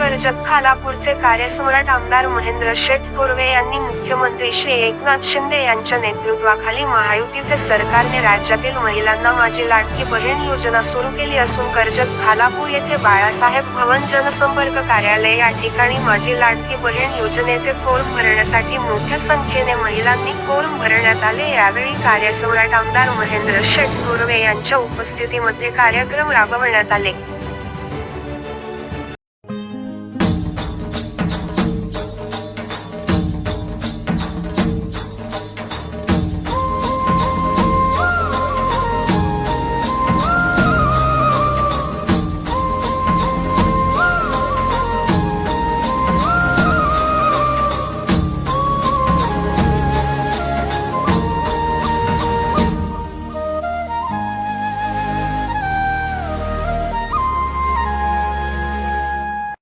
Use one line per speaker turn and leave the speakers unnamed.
कर्जत खालापूरचे कार्यसम्राट आमदार महेंद्र शेठ थोरवे यांनी मुख्यमंत्री श्री एकनाथ शिंदे यांच्या नेतृत्वाखाली महायुतीचे सरकारने राज्यातील महिलांना माझी लाडकी बहीण योजना सुरू केली असून कर्जत खालापूर येथे बाळासाहेब भवन जनसंपर्क कार्यालय या ठिकाणी माझी लाडकी बहीण योजनेचे फॉर्म भरण्यासाठी मोठ्या संख्येने महिलांनी फॉर्म भरण्यात आले. यावेळी कार्यसम्राट आमदार महेंद्र शेठ थोरवे यांच्या उपस्थितीमध्ये कार्यक्रम राबवण्यात आले.